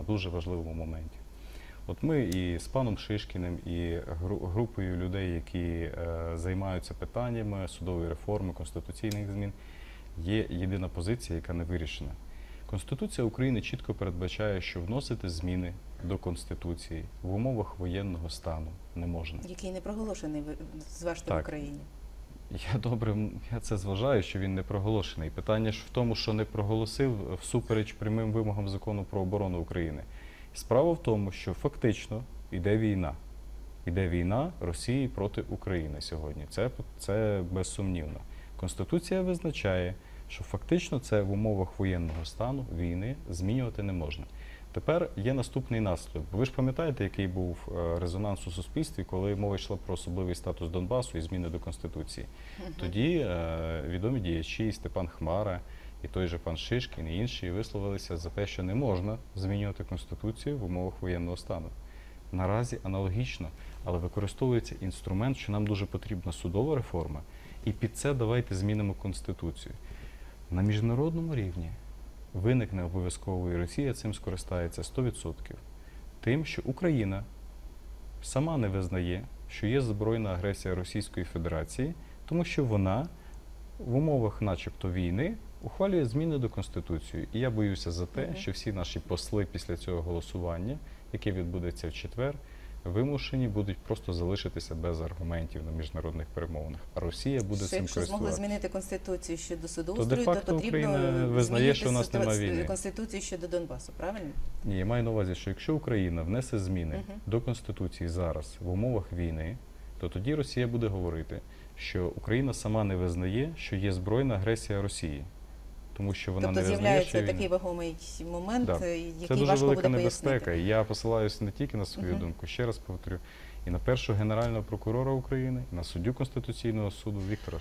на дуже важливому моменті. От ми і з паном Шишкіним, і групою людей, які е, займаються питаннями судової реформи, конституційних змін, є єдина позиція, яка не вирішена. Конституція України чітко передбачає, що вносити зміни до Конституції в умовах воєнного стану не можна. Який не проголошений, зважте, в. Україні. Я добре, я це зважаю, що він не проголошений. Питання ж в тому, що не проголосив всупереч прямим вимогам закону про оборону України. Справа в тому, що фактично йде війна. Іде війна Росії проти України сьогодні. Це, це безсумнівно. Конституція визначає, що фактично це в умовах воєнного стану війни змінювати не можна. Тепер є наступний наслідок. Ви ж пам'ятаєте, який був е, резонанс у суспільстві, коли мова йшла про особливий статус Донбасу і зміни до Конституції. Тоді е, відомі діячі і Степан Хмара, і той же пан Шишкін, і інші висловилися за те, що не можна змінювати Конституцію в умовах воєнного стану. Наразі аналогічно, але використовується інструмент, що нам дуже потрібна судова реформа, і під це давайте змінимо Конституцію. На міжнародному рівні виникне обов'язково і Росія цим скористається 100%. Тим, що Україна сама не визнає, що є збройна агресія Російської Федерації, тому що вона в умовах, начебто, війни ухвалює зміни до Конституції. І я боюся за те, що всі наші посли після цього голосування, яке відбудеться в четвер, вимушені будуть просто залишитися без аргументів на міжнародних перемовинах. А Росія буде Що цим якщо змогли змінити конституцію щодо То судоустрою, де-факто то потрібно Україна визнає, що у нас ситуа- нема війни. конституцію щодо Донбасу, правильно? Ні, я маю на увазі, що якщо Україна внесе зміни Мгм. до Конституції зараз в умовах війни, то тоді Росія буде говорити, що Україна сама не визнає, що є збройна агресія Росії, тому що вона тобто не з'являється такий вагомий момент, Да. е, який Це дуже важко велика буде небезпека. пояснити. Я посилаюся не тільки на свою Мгм. думку, ще раз повторю, і на першого генерального прокурора України, і на суддю Конституційного суду Віктора